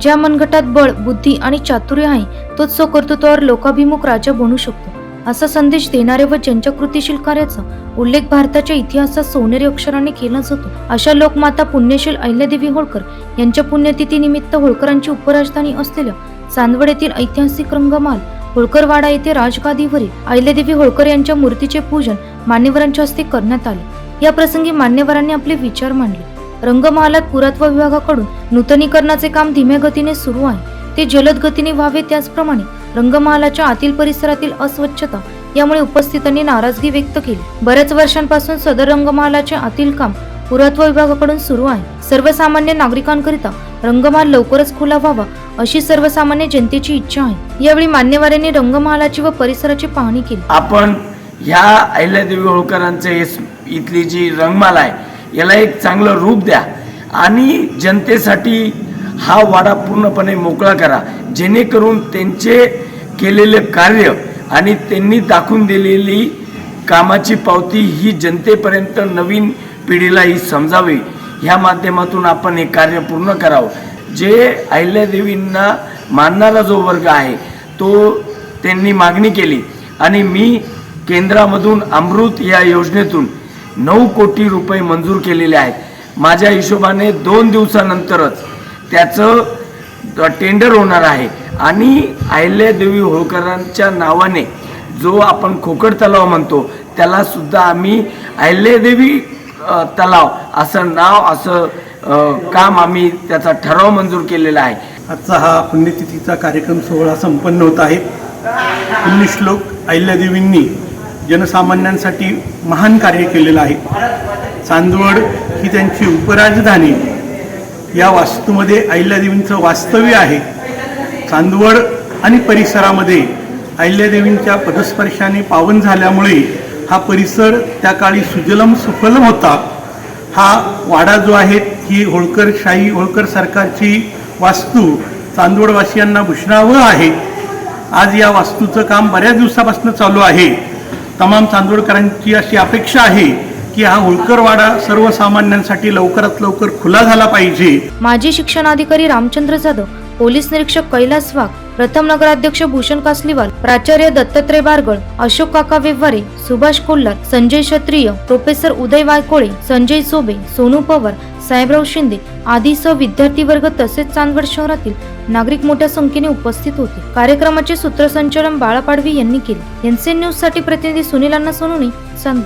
ज्या मनगटात बळ बुद्धी आणि चातुर्य आहे तोच स्वकर्तृत्वावर लोकाभिमुख राजा बनू शकतो. असा संदेश देणारे व ज्यांच्या कृतिशील कार्याचा उल्लेख भारताच्या इतिहासात सोनेरी अक्षराने केला जातो. अशा लोकमाता पुण्यशील अहिल्यादेवी होळकर यांच्या पुण्यतिथीनिमित्त होळकरांची उपराजधानी असलेल्या चांदवड येथील ऐतिहासिक रंगमाल होळकरवाडा येथे राजगादीवरील अहिल्यादेवी होळकर यांच्या मूर्तीचे पूजन मान्यवरांच्या हस्ते करण्यात आले. या प्रसंगी मान्यवरांनी आपले विचार मांडले. रंगमहालात पुरात्व विभागाकडून नूतनीकरणाचे काम धीम्या गतीने सुरू आहे. ते जलद गतीने व्हावे त्याचप्रमाणे रंगमहालाच्या आतील परिसरातील अस्वच्छता यामुळे उपस्थितांनी नाराजगी व्यक्त केली. बऱ्याच वर्षांपासून सदर रंगमहालाचे आतील काम पुरात्व विभागाकडून सुरू आहे. सर्वसामान्य नागरिकांकरिता रंगमहाल लवकरच खुला व्हावा अशी सर्वसामान्य जनतेची इच्छा आहे. यावेळी मान्यवरांनी रंगमहालाची व परिसराची पाहणी केली. आपण ह्या अहिल्यादेवी होळकरांचे इथली जी रंगमाला आहे याला एक चांगलं रूप द्या आणि जनतेसाठी हा वाडा पूर्णपणे मोकळा करा. जेणेकरून त्यांचे केलेले कार्य आणि त्यांनी दाखवून दिलेली कामाची पावती ही जनतेपर्यंत नवीन पिढीला ही समजावी. ह्या माध्यमातून आपण हे कार्य पूर्ण करावं. जे अहिल्यादेवींना मानणारा जो वर्ग आहे तो त्यांनी मागणी केली. आणि मी केंद्रामधून अमृत या योजनेतून नऊ कोटी रुपये मंजूर केलेले आहेत. माझ्या हिशोबाने दोन दिवसानंतरच त्याचं टेंडर होणार आहे. आणि अहिल्यादेवी होळकरांच्या नावाने जो आपण खोकड तलाव म्हणतो त्याला सुद्धा आम्ही अहिल्यादेवी तलाव असं नाव असं काम आम्ही त्याचा ठराव मंजूर केलेला आहे. आजचा हा पुण्यतिथीचा कार्यक्रम सोहळा संपन्न होत आहे. पुण्यश्लोक अहिल्यादेवींनी जनसामान्यांसाठी महान कार्य केलेलं आहे. चांदवड ही त्यांची उपराजधानी. या वास्तूमध्ये अहिल्यादेवींचं वास्तव्य आहे. चांदवड आणि परिसरामध्ये अहिल्यादेवींच्या पदस्पर्शाने पावन झाल्यामुळे हा परिसर त्या काळी सुजलम सुफलम होता. हा वाडा जो आहे ही होळकरशाही होळकर सरकारची वास्तू चांदवडवासियांना भूषणावं आहे. आज या वास्तूचं काम बऱ्याच दिवसापासून चालू आहे. तमाम चांदोडकरांची अशी अपेक्षा आहे की हा होळकरवाडा सर्वसामान्यांसाठी लवकरात लवकर खुला झाला पाहिजे. माजी शिक्षणाधिकारी रामचंद्र जाधव पोलीस निरीक्षक कैलास वाघ प्रथम नगराध्यक्ष भूषण कासलीवाल प्राचार्य दत्तात्रय बारगळ अशोक काका व्यवहारे सुभाष कोल्हार संजय क्षत्रिय प्रोफेसर उदय वायकोळे संजय सोबे सोनू पवार साहेबराव शिंदे आदीसह विद्यार्थी वर्ग तसेच चांदवड शहरातील नागरिक मोठ्या संख्येने उपस्थित होते. कार्यक्रमाचे सूत्रसंचालन बाळा पाडवी यांनी केले. एनसीएन न्यूजसाठी प्रतिनिधी सुनील अण्णा सोनुनी चांदवड